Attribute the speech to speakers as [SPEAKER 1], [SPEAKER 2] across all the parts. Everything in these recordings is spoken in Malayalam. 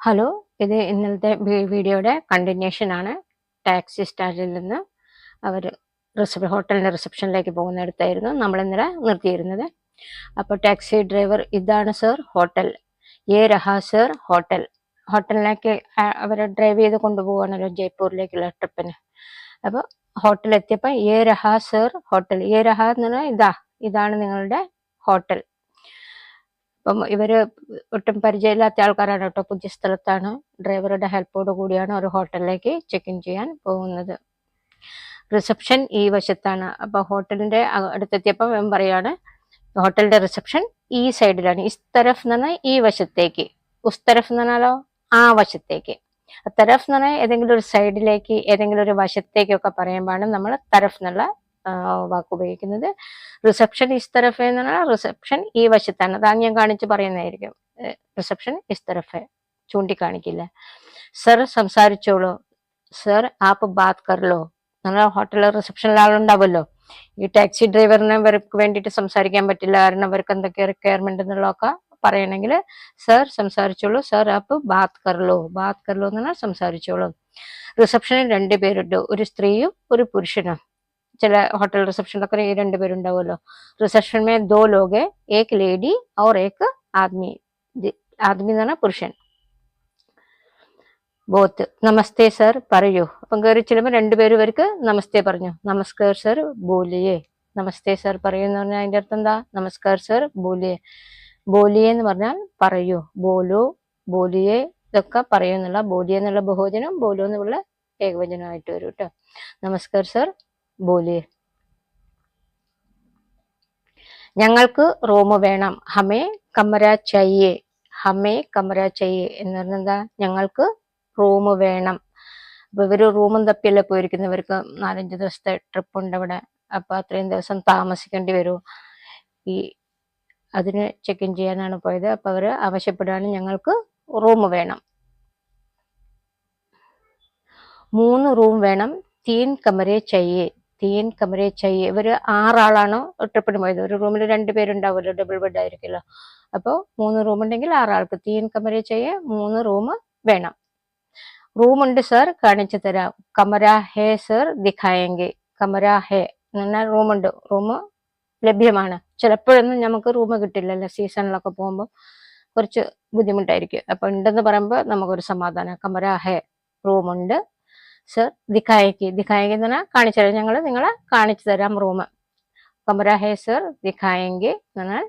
[SPEAKER 1] ഹലോ ഇത് ഇന്നലത്തെ വീഡിയോയുടെ കണ്ടിന്യൂഷൻ ആണ്. ടാക്സി സ്റ്റാൻഡിൽ നിന്ന് അവർ റിസപ്ഷൻ ഹോട്ടലിന്റെ റിസപ്ഷനിലേക്ക് പോകുന്നിടത്തായിരുന്നു. നമ്മൾ ഇന്നലെ നിർത്തിയിരുന്നത്. അപ്പോൾ ടാക്സി ഡ്രൈവർ ഇതാണ് സർ ഹോട്ടൽ ഏ രഹ സർ ഹോട്ടൽ ഹോട്ടലിലേക്ക് അവരെ ഡ്രൈവ് ചെയ്ത് കൊണ്ടുപോകുകയാണല്ലോ ജയ്പൂരിലേക്കുള്ള ട്രിപ്പിന് അപ്പോൾ ഹോട്ടൽ എത്തിയപ്പോൾ ഏ രഹാ സർ ഹോട്ടൽ ഏ രഹ എന്ന് പറഞ്ഞാൽ ഇതാ ഇതാണ് നിങ്ങളുടെ ഹോട്ടൽ അപ്പം ഇവർ ഒട്ടും പരിചയമില്ലാത്ത ആൾക്കാരാണ് കേട്ടോ. പുതിയ സ്ഥലത്താണ്. ഡ്രൈവറുടെ ഹെൽപ്പോട് കൂടിയാണ് ഒരു ഹോട്ടലിലേക്ക് ചെക്ക് ഇൻ ചെയ്യാൻ പോകുന്നത്. റിസപ്ഷൻ ഈ വശത്താണ്. അപ്പൊ ഹോട്ടലിന്റെ അടുത്തെത്തിയപ്പം ഇവൻ പറയാണ് ഹോട്ടലിന്റെ റിസപ്ഷൻ ഈ സൈഡിലാണ് ഈ തരഫ് എന്ന് പറഞ്ഞാൽ ഈ വശത്തേക്ക്. ഉസ്തരഫ് എന്ന് പറഞ്ഞാലോ? ആ വശത്തേക്ക്. തരഫ് എന്ന് പറഞ്ഞാൽ ഏതെങ്കിലും ഒരു സൈഡിലേക്ക് ഏതെങ്കിലും ഒരു വശത്തേക്കൊക്കെ പറയുമ്പോഴാണ് നമ്മൾ തരഫ് എന്നുള്ള ആ, വാക്ക് ഉപയോഗിക്കുന്നത്. റിസപ്ഷൻ ഇസ് തരഫ് എന്ന് പറഞ്ഞാൽ റിസപ്ഷൻ ഈ വശത്താണ്. അതാണ് ഞാൻ കാണിച്ച് പറയുന്നതായിരിക്കും. റിസപ്ഷൻ ഇസ് തരഫ് ചൂണ്ടിക്കാണിക്കില്ല. സർ സംസാരിച്ചോളൂ. സർ ആപ്പ് ബാത് കർലോ നമ്മുടെ ഹോട്ടലിൽ റിസപ്ഷനിൽ ആളുണ്ടാവുമല്ലോ ഈ ടാക്സി ഡ്രൈവറിന് അവർക്ക് വേണ്ടിയിട്ട് സംസാരിക്കാൻ പറ്റില്ല. കാരണം അവർക്ക് എന്തൊക്കെ റിക്വയർമെന്റ് എന്നുള്ളതൊക്കെ പറയണമെങ്കിൽ സർ സംസാരിച്ചോളൂ. സർ ആപ്പ് ബാത് കർലോ ബാത് കർലോ എന്ന് പറഞ്ഞാൽ സംസാരിച്ചോളൂ. റിസപ്ഷനിൽ രണ്ട് പേരുണ്ട്. ഒരു സ്ത്രീയും ഒരു പുരുഷനും. ചില ഹോട്ടൽ റിസപ്ഷനിലൊക്കെ ഈ രണ്ടുപേരുണ്ടാവുമല്ലോ റിസപ്ഷൻ മേ ദോ ലോകെ ഏക് ലേഡി ഓർ ഏക് ആദ്മി ആദ്മി എന്ന് പറഞ്ഞാൽ പുരുഷൻ. ബോത്ത്. നമസ്തേ സർ പറയൂ. അപ്പം കയറി ചെല്ലുമ്പോൾ രണ്ടുപേരും ഇവർക്ക് നമസ്തേ പറഞ്ഞു. നമസ്കാർ സർ ബോലിയേ. നമസ്തേ സർ പറയൂ എന്ന് പറഞ്ഞാൽ അതിന്റെ അർത്ഥം എന്താ? നമസ്കാർ സർ ബോലിയേ. ബോലിയേ എന്ന് പറഞ്ഞാൽ പറയൂ. ബോലു ബോലിയേ ഇതൊക്കെ പറയൂ എന്നുള്ള ബോലിയേ എന്നുള്ള ബഹുവചനം ബോലു എന്നുള്ള ഏകവചനമായിട്ട് വരും കേട്ടോ. നമസ്കാർ സർ ബോലിയേ ഞങ്ങൾക്ക് റൂം വേണം. ഹമേ കമര ചയ്യേ ഹമേ കമര ചയ്യേ എന്ന് പറഞ്ഞാൽ എന്താ? ഞങ്ങൾക്ക് റൂം വേണം. അപ്പൊ ഇവർ റൂമും തപ്പിയല്ലേ പോയിരിക്കുന്നത്? ഇവർക്ക് നാലഞ്ച് ദിവസത്തെ ട്രിപ്പ് ഉണ്ട് ഇവിടെ അപ്പൊ അത്രയും ദിവസം താമസിക്കേണ്ടി വരും. ഈ അതിന് ചെക്ക് ഇൻ ചെയ്യാനാണ് പോയത്. അപ്പൊ അവർ ആവശ്യപ്പെടുകയാണ് ഞങ്ങൾക്ക് റൂം വേണം. മൂന്ന് റൂം വേണം. തീൻ കമരെ ചയ്യേ തീൻ കമരെ ചൈ ഇവർ ആറാളാണ് ട്രിപ്പിന് പോയത്. ഒരു റൂമിൽ രണ്ട് പേരുണ്ടാവുമല്ലോ ഡബിൾ ബെഡ് ആയിരിക്കുമല്ലോ. അപ്പോൾ മൂന്ന് റൂം ഉണ്ടെങ്കിൽ ആറാൾക്ക് തീൻ കമരെ ചെയ്യ മൂന്ന് റൂം വേണം. റൂം ഉണ്ട് സർ കാണിച്ചു തരാം. കമര ഹേ സർ ദിഖായെങ്കിൽ കമര ഹേ എന്ന് പറഞ്ഞാൽ റൂം ഉണ്ട് റൂം ലഭ്യമാണ്. ചിലപ്പോഴൊന്നും നമുക്ക് റൂം കിട്ടില്ലല്ലോ സീസണിലൊക്കെ പോകുമ്പോൾ കുറച്ച് ബുദ്ധിമുട്ടായിരിക്കും. അപ്പൊ ഉണ്ടെന്ന് പറയുമ്പോൾ നമുക്കൊരു സമാധാനം. കമര ഹേ റൂമുണ്ട്. സർ ദിഖായക്ക് ദിഖായക്ക് എന്ന് പറഞ്ഞാൽ കാണിച്ചു തരാം ഞങ്ങൾ നിങ്ങളെ കാണിച്ചു തരാം റൂം കമരാഹേ സർ ദിഖായെങ്കിൽ എന്ന് പറഞ്ഞാൽ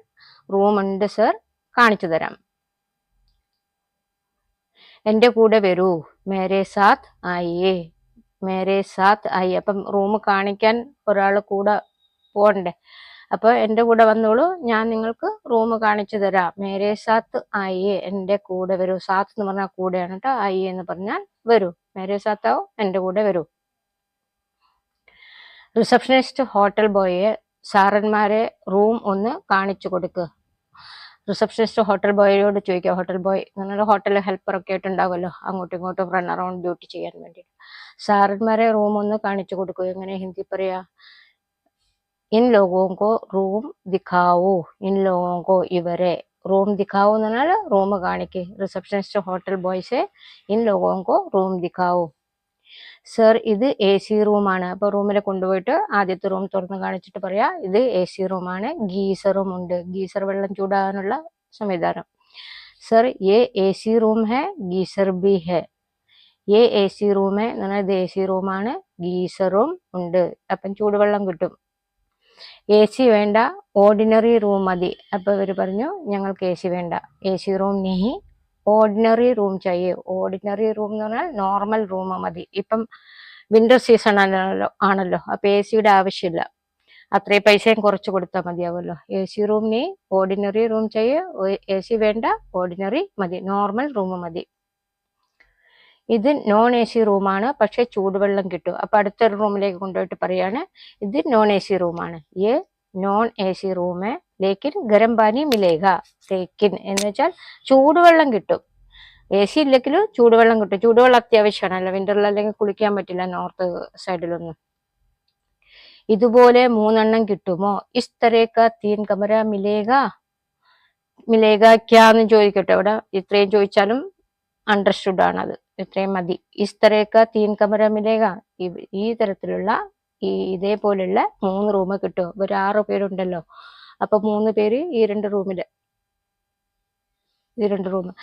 [SPEAKER 1] റൂം ഉണ്ട് സർ കാണിച്ചു തരാം എന്റെ കൂടെ വരൂ. മേരെ സാത്ത് ആയിയേ. മേരെ സാത്ത് ആയി അപ്പം റൂം കാണിക്കാൻ ഒരാൾ കൂടെ പോകണ്ടേ? അപ്പോൾ എന്റെ കൂടെ വന്നോളൂ. ഞാൻ നിങ്ങൾക്ക് റൂം കാണിച്ചു തരാം മേരെ സാത്ത് ആയേ എന്റെ കൂടെ വരൂ. സാത്ത് എന്ന് പറഞ്ഞാൽ കൂടെയാണ് കേട്ടോ ആയി എന്ന് പറഞ്ഞാൽ വരൂ. മേരെ സാത്താവ് എന്റെ കൂടെ വരൂ. റിസപ്ഷനിസ്റ്റ് ഹോട്ടൽ ബോയെ സാറന്മാരെ റൂം ഒന്ന് കാണിച്ചു കൊടുക്കുക റിസപ്ഷനിസ്റ്റ് ഹോട്ടൽ ബോയോട് ചോദിക്കുക ഹോട്ടൽ ബോയ് നിങ്ങളുടെ ഹോട്ടലിൽ ഹെൽപ്പർ ഒക്കെ ആയിട്ടുണ്ടാവുമല്ലോ? അങ്ങോട്ടും ഇങ്ങോട്ടും റൺ അറൗണ്ട് ഡ്യൂട്ടി ചെയ്യാൻ വേണ്ടി സാറന്മാരെ റൂം ഒന്ന് കാണിച്ചു കൊടുക്കുക എങ്ങനെ ഹിന്ദി പറയാ? ഇൻ ലോകോങ്കോ റൂം ദിഖാവോ ഇൻ ലോകോങ്കോ ഇവരെ റൂം ദിഖാവോ എന്ന് പറഞ്ഞാൽ റൂം കാണിക്ക് റിസപ്ഷനിസ്റ്റ് ഹോട്ടൽ ബോയ്സെ ഇൻ ലോകോങ്കോ റൂം ദിഖാവോ സർ ഇത് എ സി റൂമാണ് അപ്പൊ റൂമിൽ കൊണ്ടുപോയിട്ട് ആദ്യത്തെ റൂം തുറന്ന് കാണിച്ചിട്ട് പറയാ ഇത് എ സി റൂമാണ് ഗീസറും ഉണ്ട് ഗീസർ വെള്ളം ചൂടാകാനുള്ള സംവിധാനം സർ ये എ സി റൂം है ഗീസർ ബി है ये എ സി റൂം है എന്ന് പറഞ്ഞാൽ ഇത് എ സി റൂമാണ് ഗീസറും ഉണ്ട് അപ്പം ചൂടുവെള്ളം കിട്ടും എ സി വേണ്ട ഓർഡിനറി റൂം മതി. അപ്പോൾ ഇവർ പറഞ്ഞു ഞങ്ങൾക്ക് എ സി വേണ്ട. എ സി റൂം നെഹി ഓർഡിനറി റൂം ചെയ്യേ. ഓർഡിനറി റൂം എന്ന് പറഞ്ഞാൽ നോർമൽ റൂം മതി. ഇപ്പം വിന്റർ സീസൺ ആണല്ലോ ആണല്ലോ. അപ്പം എ സിയുടെ ആവശ്യമില്ല. അത്രയും പൈസയും കുറച്ച് കൊടുത്താൽ മതിയാവുമല്ലോ. എ സി റൂം നീ ഓർഡിനറി റൂം ചെയ്യേ. എ സി വേണ്ട ഓർഡിനറി മതി. നോർമൽ റൂം മതി. ഇത് നോൺ എ സി റൂമാണ് പക്ഷെ ചൂടുവെള്ളം കിട്ടും. അപ്പോൾ അടുത്തൊരു റൂമിലേക്ക് കൊണ്ടുപോയിട്ട് പറയാണ് ഇത് നോൺ എ സി റൂമാണ് ഈ നോൺ എ സി റൂമ് ലേക്കിൻ ഗരം പാനി മിലേക ലേക്കിൻ എന്ന് വെച്ചാൽ ചൂടുവെള്ളം കിട്ടും. എ സി ഇല്ലെങ്കിലും ചൂടുവെള്ളം കിട്ടും. ചൂടുവെള്ളം അത്യാവശ്യമാണല്ലോ. വിന്ററിൽ അല്ലെങ്കിൽ കുളിക്കാൻ പറ്റില്ല നോർത്ത് സൈഡിലൊന്നും ഇതുപോലെ മൂന്നെണ്ണം കിട്ടുമോ? ഇസ്തരേക്ക തീൻ കമര മിലേക മിലേക ക്യാന്ന് ചോദിക്കട്ടെ. അവിടെ ഇത്രയും ചോദിച്ചാലും അണ്ടർസ്റ്റുഡ് ആണത്. ഇത്രയും മതി. ഇസ് തീൻ കമര മിലേക ഈ- തരത്തിലുള്ള ഈ ഇതേപോലുള്ള മൂന്ന് റൂം കിട്ടും. ഒരു ആറ് പേരുണ്ടല്ലോ. അപ്പൊ മൂന്ന് പേര് ഈ രണ്ട് റൂമിൽ ഈ രണ്ട് റൂം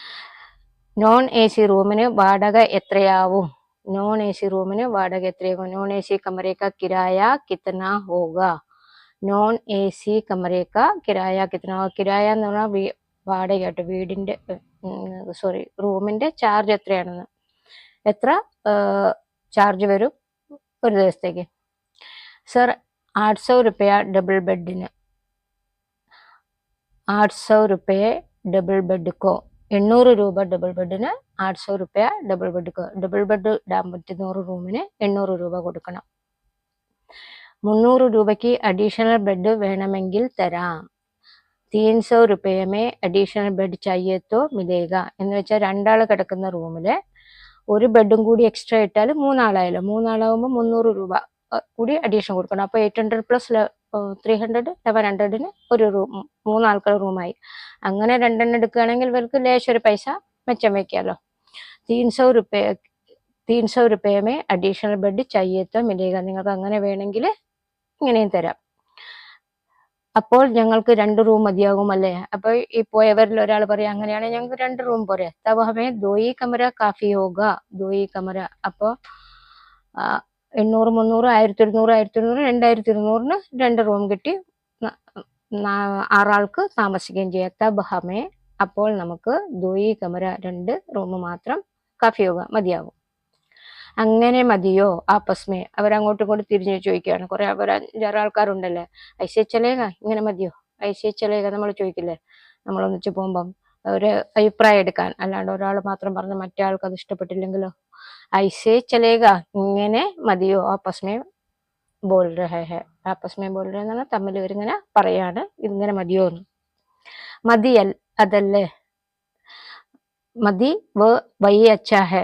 [SPEAKER 1] നോൺ എ സി റൂമിന് വാടക എത്രയാവും? നോൺ എ സി റൂമിന് വാടക എത്രയാകും നോൺ എ സി കമരക്ക കിരായ കിത്തന ഹോക നോൺ എ സി കമരക്ക കിരായ കിത്തന? കിരായ എന്ന് പറഞ്ഞാൽ വാടക കേട്ടോ വീടിന്റെ സോറി റൂമിന്റെ ചാർജ് എത്രയാണെന്ന്. എത്ര ചാർജ് വരും ഒരു ദിവസത്തേക്ക്? സർ ആറ് റുപ്യ ഡബിൾ ബെഡിന് ആറ് റുപ്യ ഡബിൾ ബെഡ്ക്കോ എണ്ണൂറ് രൂപ ഡബിൾ ബെഡിന് ആറ് റുപ്യ ഡബിൾ ബെഡ്ക്കോ ഡബിൾ ബെഡ് ഇടാൻ പറ്റുന്ന റൂമിന് എണ്ണൂറ് രൂപ കൊടുക്കണം. മുന്നൂറ് രൂപയ്ക്ക് അഡീഷണൽ ബെഡ് വേണമെങ്കിൽ തരാം. തീൻ സൗ റുപ്യമേ അഡീഷണൽ ബെഡ് ചയ്യത്തോ മിലേക എന്ന് വെച്ചാൽ രണ്ടാൾ കിടക്കുന്ന റൂമിൽ ഒരു ബെഡും കൂടി എക്സ്ട്രാ ഇട്ടാൽ മൂന്നാളായല്ലോ. മൂന്നാളാവുമ്പോൾ മുന്നൂറ് രൂപ കൂടി അഡീഷൻ കൊടുക്കണം. അപ്പോൾ eight hundred plus three hundred eleven ഹൺഡ്രഡിന് ഒരു റൂം മൂന്നാൾക്കുള്ള റൂമായി. അങ്ങനെ രണ്ടെണ്ണം എടുക്കുകയാണെങ്കിൽ ഇവർക്ക് ലേശം ഒരു പൈസ മെച്ചം വയ്ക്കാമല്ലോ തീൻ സൗ റുപ്യ തീൻ റുപ്യമേ അഡീഷണൽ ബെഡ് ചയ്യത്തോ മിലേക നിങ്ങൾക്ക് അങ്ങനെ വേണമെങ്കിൽ ഇങ്ങനെയും തരാം. അപ്പോൾ ഞങ്ങൾക്ക് രണ്ട് റൂം മതിയാകും അല്ലേ അപ്പൊ ഈ പോയവരിൽ ഒരാൾ പറയാം അങ്ങനെയാണെങ്കിൽ ഞങ്ങൾക്ക് രണ്ട് റൂം പോരെ. തവ ദോയി കമര കാഫി യോഗ ദോയി കമര. അപ്പോ എണ്ണൂറ് മുന്നൂറ് ആയിരത്തി ഇരുന്നൂറ് ആയിരത്തി ഇരുന്നൂറ് രണ്ടായിരത്തി ഇരുന്നൂറിന് രണ്ട് റൂം കിട്ടി. ആറാൾക്ക് താമസിക്കുകയും ചെയ്യാം. തബ് ഹമേ അപ്പോൾ നമുക്ക് ദോയി കമര രണ്ട് റൂം മാത്രം കാഫി യോഗ മതിയാകും. അങ്ങനെ മതിയോ? ആപ്പസ്മേ അവരങ്ങോട്ടും ഇങ്ങോട്ടും തിരിഞ്ഞു ചോദിക്കുകയാണ്. കുറെ അവർ അഞ്ചാറ് ആൾക്കാരുണ്ടല്ലേ? ഐശ്യ ചലേക ഇങ്ങനെ മതിയോ? ഐശ്യ ചലേക നമ്മൾ ചോദിക്കില്ലേ? നമ്മൾ ഒന്നിച്ച് പോകുമ്പം ഒരു അഭിപ്രായം എടുക്കാൻ. അല്ലാണ്ട് ഒരാൾ മാത്രം പറഞ്ഞ് മറ്റേ ആൾക്ക് അത് ഇഷ്ടപ്പെട്ടില്ലെങ്കിലോ? ഐശ്യ ചലേക ഇങ്ങനെ മതിയോ? ആപ്പസ്മേ ബോൾ രഹേ ഹെ ആപ്പസ്മേ ബോൾ പറഞ്ഞാൽ തമ്മിൽ ഇവരിങ്ങനെ പറയാണ്. ഇങ്ങനെ മതിയോ എന്ന് മതിയൽ അതല്ലേ? മതി വ വൈ അച്ഛാ ഹെ.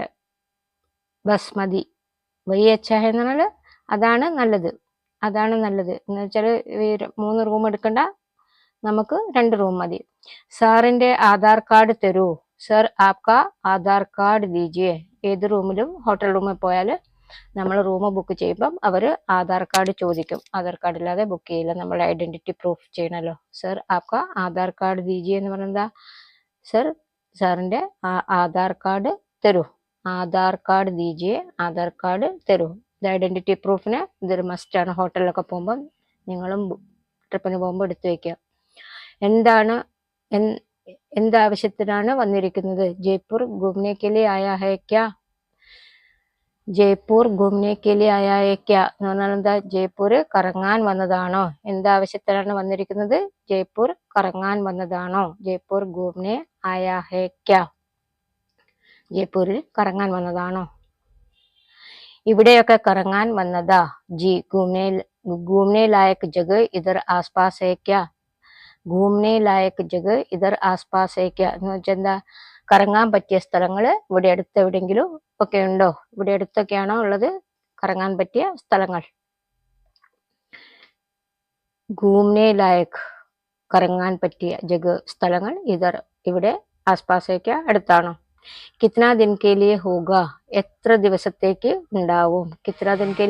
[SPEAKER 1] ബസ് മതി വൈ എച്ച് എന്ന് പറഞ്ഞാൽ അതാണ് നല്ലത്. അതാണ് നല്ലത്. എന്ന് വെച്ചാൽ മൂന്ന് റൂം എടുക്കണ്ട. നമുക്ക് രണ്ട് റൂം മതി. സാറിന്റെ ആധാർ കാർഡ് തരൂ. സർ ആപ്ക ആധാർ കാർഡ് ദീജിയെ ഏത് റൂമിലും ഹോട്ടൽ റൂമിൽ പോയാൽ നമ്മൾ റൂം ബുക്ക് ചെയ്യുമ്പം അവർ ആധാർ കാർഡ് ചോദിക്കും. ആധാർ കാർഡ് ഇല്ലാതെ ബുക്ക് ചെയ്യില്ല. നമ്മൾ ഐഡന്റിറ്റി പ്രൂഫ് ചെയ്യണമല്ലോ. സർ ആപ്ക ആധാർ കാർഡ് ദീജിയെ എന്ന് പറയുന്നത് സർ സാറിന്റെ ആധാർ കാർഡ് തരൂ. ആധാർ കാർഡ് ദീജിയെ ആധാർ കാർഡ് തരുമോ ഇത് ഐഡന്റിറ്റി പ്രൂഫിന് ഇതൊരു മസ്റ്റാണ് ഹോട്ടലിലൊക്കെ പോകുമ്പം നിങ്ങളും ട്രിപ്പിന് പോകുമ്പോൾ എടുത്തു വയ്ക്കുക എന്താണ് എന്താവശ്യത്തിനാണ് വന്നിരിക്കുന്നത്? ജയ്പൂർ ഘൂമനെ കെലി ആയാ ഹേ ക്യാ? ജയ്പൂർ ഘൂമനെ കെലി ആയാ ക്യാ? എന്ന് പറഞ്ഞാൽ എന്താ? ജയ്പൂർ കറങ്ങാൻ വന്നതാണോ? എന്താവശ്യത്തിനാണ് വന്നിരിക്കുന്നത്? ജയ്പൂർ കറങ്ങാൻ വന്നതാണോ? ജയ്പൂർ ഘൂമനെ ആയാ ഹേ ക്യാ? ജയ്പൂരിൽ കറങ്ങാൻ വന്നതാണോ? ഇവിടെയൊക്കെ കറങ്ങാൻ വന്നതാ. ജി ഘൂമനെ ഘൂമനെ ലായക് ജഗ് ഇതർ ആസ്പാസേക്ക ഹേ ലായക് ജഗ് ഇതർ ആസ്പാസേക്ക എന്ന് വെച്ചാൽ എന്താ? കറങ്ങാൻ പറ്റിയ സ്ഥലങ്ങൾ ഇവിടെ അടുത്ത് എവിടെയെങ്കിലും ഒക്കെ ഉണ്ടോ? ഇവിടെ അടുത്തൊക്കെയാണോ ഉള്ളത്? കറങ്ങാൻ പറ്റിയ സ്ഥലങ്ങൾ. ഘൂമനെ ലായക് കറങ്ങാൻ പറ്റിയ ജഗ് സ്ഥലങ്ങൾ ഇതർ ഇവിടെ ആസ്പാസേക്ക അടുത്താണോ? കിത്ന दिन के लिए ഹോഗ എത്ര ദിവസത്തേക്ക് ഉണ്ടാവും. കിത്ര ദിൻ കെ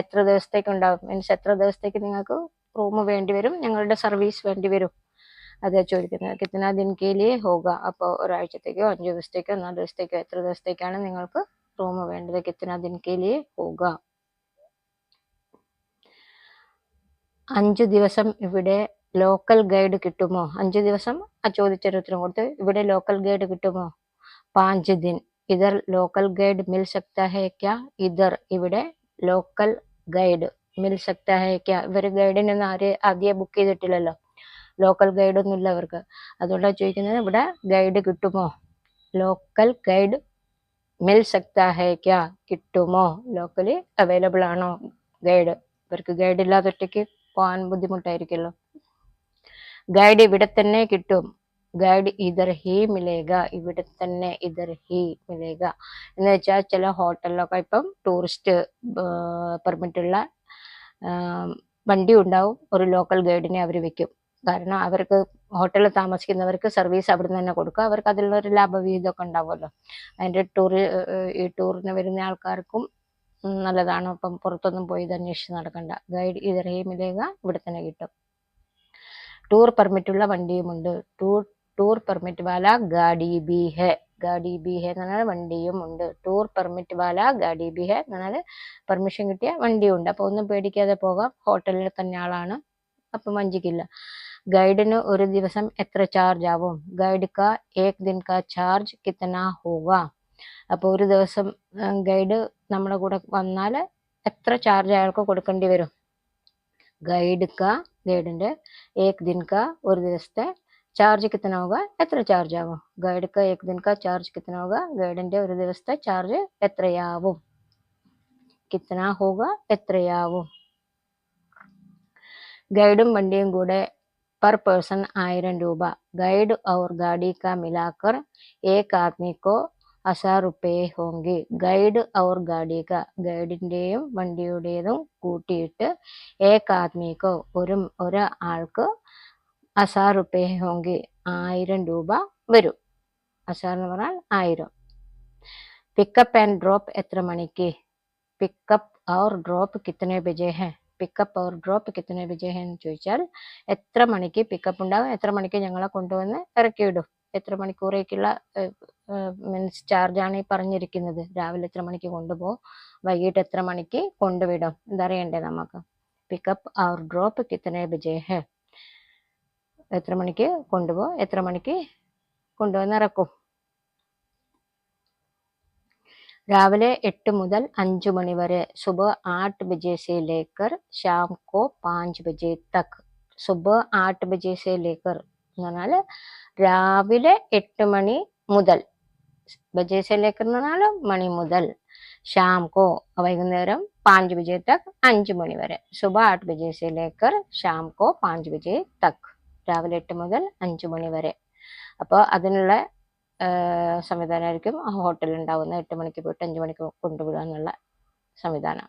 [SPEAKER 1] എത്ര ദിവസത്തേക്ക് ഉണ്ടാവും. മീൻസ് എത്ര ദിവസത്തേക്ക് നിങ്ങൾക്ക് റൂം വേണ്ടി വരും? ഞങ്ങളുടെ സർവീസ് വേണ്ടി വരും. അതാ ചോദിക്കുന്നത്. കിത്ന ദിൻ കെ അപ്പോൾ ഒരാഴ്ചത്തേക്കോ അഞ്ച് ദിവസത്തേക്കോ നാല് ദിവസത്തേക്കോ എത്ര ദിവസത്തേക്കാണ് നിങ്ങൾക്ക് റൂം വേണ്ടത്? കിത്ന ദിൻ കെ ഹോഗ അഞ്ചു ദിവസം ഇവിടെ ലോക്കൽ ഗൈഡ് കിട്ടുമോ? അഞ്ച് ദിവസം ആ ചോദിച്ചൊരു ഉത്തരം കൊടുത്ത് ഇവിടെ ലോക്കൽ ഗൈഡ് കിട്ടുമോ? പാഞ്ച് ദിൻ. ഇതർ ലോക്കൽ ഗൈഡ് മിൽ സക്ത ഹേ ക്യാ? ഇതർ ഇവിടെ ലോക്കൽ ഗൈഡ് മിൽ സക്ത ഹേ ക്യാ? ഇവർ ഗൈഡിനൊന്നും ആരെ ആദ്യം ബുക്ക് ചെയ്തിട്ടില്ലല്ലോ. ലോക്കൽ ഗൈഡ് ഒന്നും ഇല്ല അവർക്ക്. അതുകൊണ്ടാണ് ചോദിക്കുന്നത് ഇവിടെ ഗൈഡ് കിട്ടുമോ? ലോക്കൽ ഗൈഡ് മിൽ സക്ത ഹേ ക്യാ? കിട്ടുമോ? ലോക്കലി അവൈലബിൾ ആണോ? ഗൈഡ്. ഇവർക്ക് ഗൈഡ് ഇല്ലാതൊറ്റയ്ക്ക് പോകാൻ ബുദ്ധിമുട്ടായിരിക്കുമല്ലോ ഗൈഡ് ഇവിടെ തന്നെ കിട്ടും. ഗൈഡ് ഇതർ ഹി മിലേഗ ഇവിടെ തന്നെ ഇതർ ഹി മിലേഗ. എന്ന് വെച്ചാൽ ചില ഹോട്ടലിലൊക്കെ ഇപ്പം ടൂറിസ്റ്റ് പെർമിറ്റ് ഉള്ള വണ്ടി ഉണ്ടാവും ഒരു ലോക്കൽ ഗൈഡിനെ അവർ വെക്കും. കാരണം അവർക്ക് ഹോട്ടലിൽ താമസിക്കുന്നവർക്ക് സർവീസ് അവിടുന്ന് തന്നെ കൊടുക്കുക. അവർക്ക് അതിലുള്ളൊരു ലാഭവിഹിതമൊക്കെ ഉണ്ടാവുമല്ലോ. അതിന്റെ ടൂർ ഈ ടൂറിന് വരുന്ന ആൾക്കാർക്കും നല്ലതാണ്. അപ്പം പുറത്തൊന്നും പോയി ഇത് അന്വേഷിച്ച് നടക്കണ്ട. ഗൈഡ് മിലേഗ ഇവിടെ തന്നെ കിട്ടും. ടൂർ പെർമിറ്റുള്ള വണ്ടിയുമുണ്ട് ടൂർ ടൂർ പെർമിറ്റ് വാല ഗാഡി ബി ഹെ. ഗാഡി ബി ഹെ എന്ന് പറഞ്ഞാൽ വണ്ടിയും ഉണ്ട്. ടൂർ പെർമിറ്റ് വാല ഗാഡി ബി ഹെ എന്ന് പറഞ്ഞാൽ പെർമിഷൻ കിട്ടിയ വണ്ടിയും ഉണ്ട്. അപ്പോൾ ഒന്നും പേടിക്കാതെ പോകാം. ഹോട്ടലിൽ തന്നെ ആളാണ്. അപ്പം വഞ്ചിക്കില്ല. ഗൈഡിന് ഒരു ദിവസം എത്ര ചാർജ് ആവും? ഗൈഡ് കാ ഏക് ദിൻ കാ ചാർജ് കിത്തന ഹോവ? അപ്പോൾ ഒരു ദിവസം ഗൈഡ് നമ്മുടെ കൂടെ വന്നാൽ എത്ര ചാർജ് അയാൾക്ക് കൊടുക്കേണ്ടി വരും? ഗൈഡ് കാ ഗൈഡിന്റെ ഏക് ദിൻ കാ ഒരു ദിവസത്തെ ചാർജ് കിത്തന ഹോഗ എത്ര ചാർജ് ആവും ഗൈഡ് കാ ഏക് ദിൻ കാ ചാർജ് കിത്തന ഹോഗ ഗൈഡിന്റെ ഒരു ദിവസത്തെ ചാർജ് എത്രയാവും കിത്തന ഹോഗ എത്രയാവും ഗൈഡും വണ്ടിയും കൂടെ पर पर्सन ആയിരം രൂപ ഗൈഡ് और गाड़ी का मिलाकर एक आदमी को हजार रुपये होंगे ഗൈഡ് और गाड़ी का ഗൈഡിന്റെയും വണ്ടിയുടേതും കൂട്ടിയിട്ട് ഏക് ആദ്മിക്കോ ഒരു ഒരാൾക്ക് അസാർ റുപ്പേ ഹോങ്കി ആയിരം രൂപ വരും. അസാർ എന്ന് പറഞ്ഞാൽ ആയിരം. പിക്കപ്പ് ആൻഡ് ഡ്രോപ്പ് എത്ര മണിക്ക്? പിക്കപ്പ് ഓർ ഡ്രോപ്പ് കിത്തനെ ബജേ ഹേ പിക്കപ്പ് ഓർ ഡ്രോപ്പ് കിത്തനെ ബജേ ഹേ എന്ന് ചോദിച്ചാൽ എത്ര മണിക്ക് പിക്കപ്പ് ഉണ്ടാകും എത്ര മണിക്ക് ഞങ്ങളെ കൊണ്ടുവന്ന് ഇറക്കിയിടും എത്ര മണിക്കൂറേക്കുള്ള മീൻസ് ചാർജാണ് ഈ പറഞ്ഞിരിക്കുന്നത്. രാവിലെ എത്ര മണിക്ക് കൊണ്ടുപോകും? വൈകിട്ട് എത്ര മണിക്ക് കൊണ്ടുവിടും? എന്തറിയണ്ടേ നമുക്ക്? പിക്കപ്പ് ഓർ ഡ്രോപ്പ് കിത്തനെ ബജേ ഹേ എത്ര മണിക്ക് കൊണ്ടുപോകും എത്ര മണിക്ക് കൊണ്ടുവന്ന് ഇറക്കും. രാവിലെ എട്ട് മുതൽ അഞ്ച് മണി വരെ സുബ് ആട്ട് ബജെ സെ ലേക്കർ ശ്യാം കോ പാഞ്ച് ബജെ തക്. സുബ് ആട്ട് ബജെ സെ ലേക്കർ എന്ന് പറഞ്ഞാൽ രാവിലെ എട്ട് മണി മുതൽ ബജെ സെ ലേക്കർ എന്ന് പറഞ്ഞാൽ മണി മുതൽ ശ്യാം കോ വൈകുന്നേരം പാഞ്ച് ബജെ തക് അഞ്ച് മണി വരെ. സുബ് ആട്ട് ബജെ സെ ലേക്കർ ശ്യാം കോ പാഞ്ച് ബജെ തക്. രാവിലെ എട്ട് മുതൽ അഞ്ച് മണി വരെ. അപ്പോൾ അതിനുള്ള സംവിധാനമായിരിക്കും ആ ഹോട്ടലിൽ ഉണ്ടാവുന്ന എട്ട് മണിക്ക് പോയിട്ട് അഞ്ച് മണിക്ക് കൊണ്ടുവിടുക എന്നുള്ള സംവിധാനം.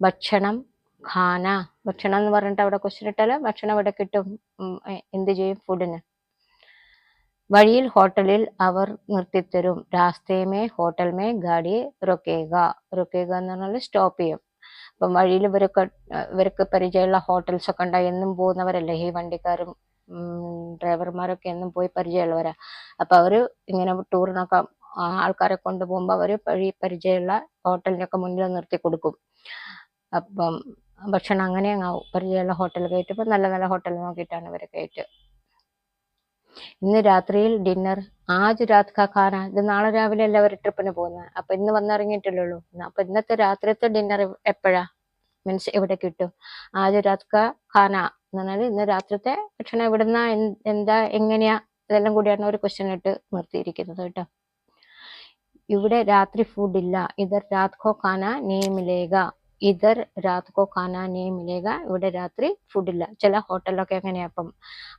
[SPEAKER 1] ഭക്ഷണം ഖാന. ഭക്ഷണം എന്ന് പറഞ്ഞിട്ട് അവിടെ ക്വസ്റ്റ്യൻ ഇട്ടാൽ ഭക്ഷണം ഇവിടെ കിട്ടും? എന്ത് ചെയ്യും? ഫുഡിന് വഴിയിൽ ഹോട്ടലിൽ അവർ നിർത്തിത്തരും. രാസ്തേമേ ഹോട്ടൽമേ ഗാഡി റൊക്കേക റൊക്കേക എന്ന് പറഞ്ഞാൽ സ്റ്റോപ്പ് ചെയ്യും. അപ്പം വഴിയിൽ ഇവരൊക്കെ ഇവർക്ക് പരിചയമുള്ള ഹോട്ടൽസ് ഒക്കെ ഉണ്ടായി. എന്നും പോകുന്നവരല്ലേ ഈ വണ്ടിക്കാരും ഡ്രൈവർമാരൊക്കെ എന്നും പോയി പരിചയമുള്ളവരാ. അപ്പൊ അവർ ഇങ്ങനെ ടൂറിനൊക്കെ ആൾക്കാരെ കൊണ്ടുപോകുമ്പോൾ അവർ വഴി പരിചയമുള്ള ഹോട്ടലിനൊക്കെ മുന്നിൽ നിർത്തി കൊടുക്കും. അപ്പം ഭക്ഷണം അങ്ങനെ പരിചയമുള്ള ഹോട്ടൽ കയറ്റുമ്പോൾ നല്ല നല്ല ഹോട്ടൽ നോക്കിയിട്ടാണ് ഇവരെ കയറ്റുക. ഇന്ന് രാത്രിയിൽ ഡിന്നർ ആജ് രാത് ഖാന ഇത് നാളെ രാവിലെ അല്ല അവർ ട്രിപ്പിന് പോകുന്നത് അപ്പൊ ഇന്ന് വന്നിറങ്ങിയിട്ടില്ലല്ലോ. അപ്പൊ ഇന്നത്തെ രാത്രിത്തെ ഡിന്നർ എപ്പോഴാ? മീൻസ് എവിടെ കിട്ടും? ആജ് രാത് ഖാന എന്ന് പറഞ്ഞാൽ ഇന്ന് രാത്രിത്തെ ഭക്ഷണം എവിടുന്ന എന്താ എങ്ങനെയാ? ഇതെല്ലാം കൂടിയാണ് ഒരു ക്വസ്റ്റ്യൻ ഇട്ട് നിർത്തിയിരിക്കുന്നത് കേട്ടോ. ഇവിടെ രാത്രി ഫുഡ് ഇല്ല. ഇതർ രാത് കോ ഖാന നീ മിലേഗ ഇതർ രാത് കോ ഖാന നീ മിലേഗ. ഇവിടെ രാത്രി ഫുഡ് ഇല്ല. ചില ഹോട്ടലിലൊക്കെ എങ്ങനെയാ അപ്പം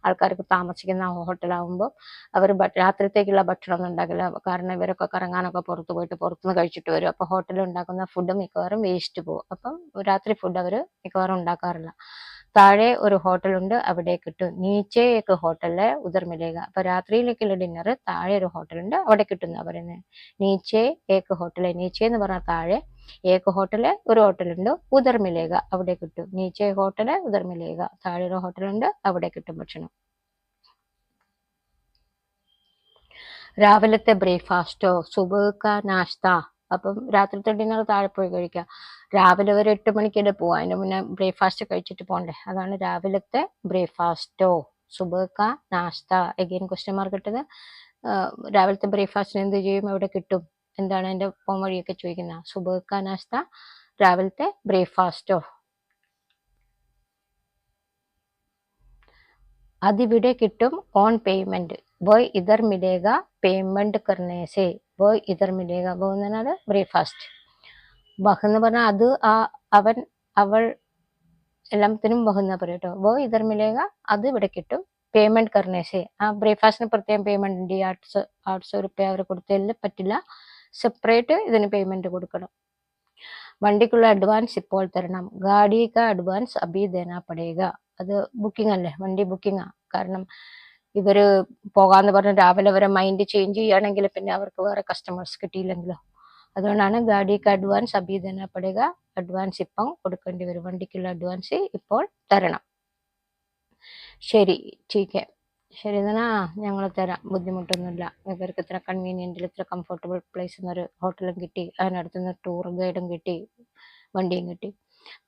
[SPEAKER 1] ആൾക്കാർക്ക് താമസിക്കുന്ന ഹോട്ടലാകുമ്പോൾ അവർ രാത്രിത്തേക്കുള്ള ഭക്ഷണം ഉണ്ടാക്കില്ല. കാരണം ഇവരൊക്കെ കറങ്ങാനൊക്കെ പുറത്ത് പോയിട്ട് പുറത്തുനിന്ന് കഴിച്ചിട്ട് വരും. അപ്പോൾ ഹോട്ടലിൽ ഉണ്ടാക്കുന്ന ഫുഡ് മിക്കവാറും വേസ്റ്റ് പോകും അപ്പം രാത്രി ഫുഡ് അവർ മിക്കവാറും ഉണ്ടാക്കാറില്ല. താഴെ ഒരു ഹോട്ടലുണ്ട് അവിടെ കിട്ടും. നീച്ചെ ഏക്ക് ഹോട്ടലിലെ ഉദർ മിലേക അപ്പൊ രാത്രിയിലേക്കുള്ള ഡിന്നർ താഴെ ഒരു ഹോട്ടലുണ്ട് അവിടെ കിട്ടുന്ന പറയുന്നത് നീച്ചേ ഏക്ക് ഹോട്ടൽ നീച്ചേ എന്ന് പറഞ്ഞാൽ താഴെ ഏക്ക് ഹോട്ടൽ ഒരു ഹോട്ടലുണ്ട്. ഉദർമിലേക അവിടെ കിട്ടും. നീച്ചെ ഹോട്ടൽ ഉദർമിലേക. താഴെ ഒരു ഹോട്ടലുണ്ട് അവിടെ കിട്ടും ഭക്ഷണം. രാവിലത്തെ ബ്രേക്ക്ഫാസ്റ്റോ സുബക്ക നാശ്ത അപ്പം രാത്രിത്തെ ഡിന്നർ താഴെ പോയി കഴിക്കുക രാവിലെ ഒരു എട്ട് മണിക്കിടെ പോവാം. അതിന് മുന്നേ ബ്രേക്ക്ഫാസ്റ്റ് കഴിച്ചിട്ട് പോകണ്ടേ അതാണ് രാവിലത്തെ ബ്രേക്ക്ഫാസ്റ്റോ സുബക്ക നാശ്ത എഗെയിൻ ക്വസ്റ്റ്യൻ മാർക്ക് ഇട്ടത്. രാവിലത്തെ ബ്രേക്ക്ഫാസ്റ്റിന് എന്ത് ചെയ്യും? അവിടെ കിട്ടും. എന്താണ് എന്റെ പോം വഴിയൊക്കെ ചോദിക്കുന്നത് സുബഹ നാശ്ത രാവിലത്തെ ബ്രേക്ക്ഫാസ്റ്റോ അതിവിടെ കിട്ടും ഓൺ പേയ്മെന്റ് ബോയ് ഇതർ മിലേഗ പേയ്മെന്റ് കർണേസേ. ബോയ് ഇതർ എന്ന് പറഞ്ഞാൽ ബ്രേക്ക്ഫാസ്റ്റ് ബഹ് എന്ന് പറഞ്ഞാൽ അത് ആ അവൻ അവൾ എല്ലാത്തിനും ബഹ് എന്നാ പറയും കേട്ടോ. ബോയ് ഇതർ മിലേഗ അത് ഇവിടെ കിട്ടും പേയ്മെന്റ് കർണേസേ. ആ ബ്രേക്ക്ഫാസ്റ്റിന് പ്രത്യേകം പേയ്മെന്റ് ഉണ്ട്. ഈ ആർട്സ് ആർട്സ് റുപ്യ അവർ കൊടുത്തതിൽ പറ്റില്ല. സെപ്പറേറ്റ് ഇതിന് പേയ്മെന്റ് കൊടുക്കണം. വണ്ടിക്കുള്ള അഡ്വാൻസ് ഇപ്പോൾ തരണം. ഗാഡിക്ക് അഡ്വാൻസ് അബി ദേന പടയുക അത് ബുക്കിംഗ് അല്ലേ? വണ്ടി ബുക്കിംഗാ കാരണം ഇവർ പോകാന്ന് പറഞ്ഞ് രാവിലെ വരെ മൈൻഡ് ചേഞ്ച് ചെയ്യുകയാണെങ്കിൽ പിന്നെ അവർക്ക് വേറെ കസ്റ്റമേഴ്സ് കിട്ടിയില്ലെങ്കിലോ? അതുകൊണ്ടാണ് ഗാഡിക്ക് അഡ്വാൻസ് അബി ദേന പടയുക അഡ്വാൻസ് ഇപ്പം കൊടുക്കേണ്ടി വരും. വണ്ടിക്കുള്ള അഡ്വാൻസ് ഇപ്പോൾ തരണം. ശരി ടീക്കെ ശരി എന്നാ ഞങ്ങൾ തരാം. ബുദ്ധിമുട്ടൊന്നുമില്ല. ഇവർക്ക് ഇത്ര കൺവീനിയന്റിൽ ഇത്ര കംഫർട്ടബിൾ പ്ലേസ് എന്നൊരു ഹോട്ടലും കിട്ടി. അതിനടുത്തുനിന്ന് ടൂർ ഗൈഡും കിട്ടി. വണ്ടിയും കിട്ടി.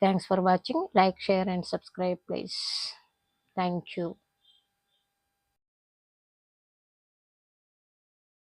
[SPEAKER 1] Thanks for watching like share and subscribe please thank you